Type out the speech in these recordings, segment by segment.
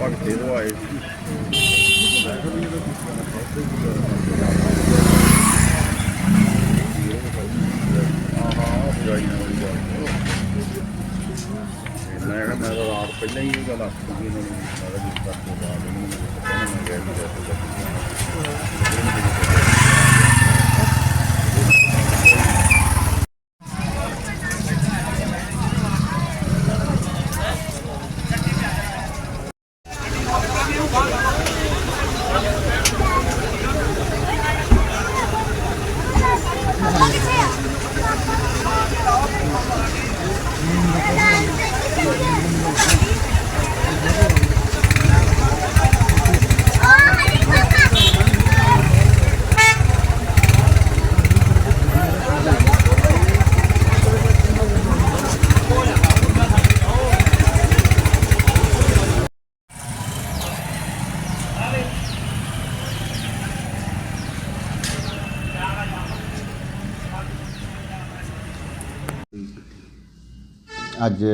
ਭਗਤੇ ਤੋਂ ਆਏ ਸੀ। ਮੈਂ ਮੈਂ ਤਾਂ ਰਾਤ ਪਹਿਲਾਂ ਹੀ ਇਹ ਗੱਲ ਆਖ ਦਿੱਤੀ ਇਹਨਾਂ ਨੂੰ। ਮੈਂ ਕਿਹਾ, ਜਿਸ ਬਾਅਦ ਇਹਨਾਂ ਨੂੰ ਪਤਾ ਮੈਂ ਗਿਆ ਵੀ ਜੈਸੇ ਅੱਜ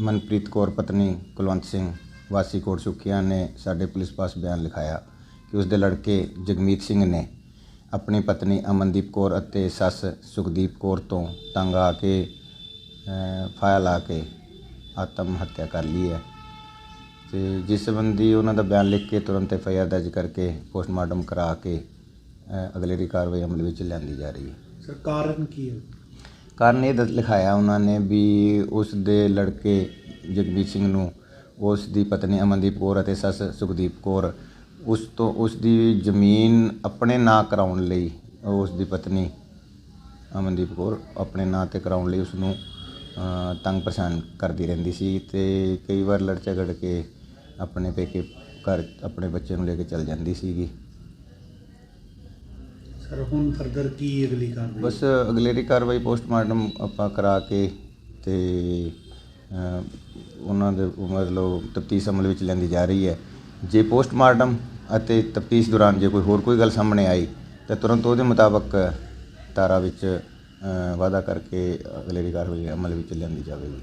ਮਨਪ੍ਰੀਤ ਕੌਰ ਪਤਨੀ ਕੁਲਵੰਤ ਸਿੰਘ ਵਾਸੀ ਕੋਟ ਸੁੱਖੀਆਂ ਨੇ ਸਾਡੇ ਪੁਲਿਸ ਪਾਸ ਬਿਆਨ ਲਿਖਾਇਆ ਕਿ ਉਸ ਦੇ ਲੜਕੇ ਜਗਮੀਤ ਸਿੰਘ ਨੇ ਆਪਣੀ ਪਤਨੀ ਅਮਨਦੀਪ ਕੌਰ ਅਤੇ ਸੱਸ ਸੁਖਦੀਪ ਕੌਰ ਤੋਂ ਤੰਗ ਆ ਕੇ ਅਹ, ਫਾਇਆ ਲਾ ਕੇ ਆਤਮ ਹੱਤਿਆ ਕਰ ਲਈ ਹੈ। ਤੇ ਜਿਸ ਸੰਬੰਧੀ ਉਹਨਾਂ ਦਾ ਬਿਆਨ ਲਿਖ ਕੇ ਤੁਰੰਤ ਐਫ ਆਈ ਆਰ ਦਰਜ ਕਰਕੇ ਪੋਸਟਮਾਰਟਮ ਕਰਾ ਕੇ ਅਗਲੇਰੀ ਕਾਰਵਾਈ ਅਮਲ ਵਿੱਚ ਲਿਆਂਦੀ ਜਾ ਰਹੀ ਹੈ। ਸਰ ਕਾਰਨ ਕੀ ਹੈ? ਕਾਰਨ ਇਹ ਦੱਸ ਲਿਖਾਇਆ ਉਹਨਾਂ ਨੇ ਵੀ ਉਸ ਦੇ ਲੜਕੇ ਜਗਮੀਤ ਸਿੰਘ ਨੂੰ, ਉਸ ਦੀ ਪਤਨੀ ਅਮਨਦੀਪ ਕੌਰ ਅਤੇ ਸੱਸ ਸੁਖਦੀਪ ਕੌਰ, ਉਸ ਤੋਂ ਉਸ ਦੀ ਜ਼ਮੀਨ ਆਪਣੇ ਨਾਂ ਕਰਾਉਣ ਲਈ ਉਸ ਦੀ ਪਤਨੀ ਅਮਨਦੀਪ ਕੌਰ ਆਪਣੇ ਨਾਂ ਤੇ ਕਰਾਉਣ ਲਈ ਉਸ ਨੂੰ ਤੰਗ ਪਰੇਸ਼ਾਨ ਕਰਦੀ ਰਹਿੰਦੀ ਸੀ ਤੇ ਕਈ ਵਾਰ ਲੜ ਝਗੜ ਕੇ ਆਪਣੇ ਪੇਕੇ ਘਰ ਆਪਣੇ ਬੱਚੇ ਨੂੰ ਲੈ ਕੇ ਚਲ ਜਾਂਦੀ ਸੀਗੀ। ਸਰ ਹੁਣ ਫਰਦਰ ਕੀ ਅਗਲੀ ਕਾਰਵਾਈ? ਬਸ ਅਗਲੇਰੀ ਕਾਰਵਾਈ ਪੋਸਟਮਾਰਟਮ ਆਪਾਂ ਕਰਾ ਕੇ ਤੇ ਉਹਨਾਂ ਦੇ ਮਤਲਬ ਤਫਤੀਸ਼ ਅਮਲ ਵਿੱਚ ਲੈਂਦੀ ਜਾ ਰਹੀ ਹੈ। ਜੇ ਪੋਸਟਮਾਰਟਮ ਅਤੇ ਤਫਤੀਸ਼ ਦੌਰਾਨ ਜੇ ਕੋਈ ਹੋਰ ਕੋਈ ਗੱਲ ਸਾਹਮਣੇ ਆਈ ਤਾਂ ਤੁਰੰਤ ਉਹਦੇ ਮੁਤਾਬਕ ਤਾਰਾ ਵਿੱਚ ਅਹ, ਵਾਅਦਾ ਕਰਕੇ ਅਗਲੇਰੀ ਕਾਰਵਾਈ ਅਮਲ ਵਿੱਚ ਲੈਂਦੀ ਜਾਵੇਗੀ।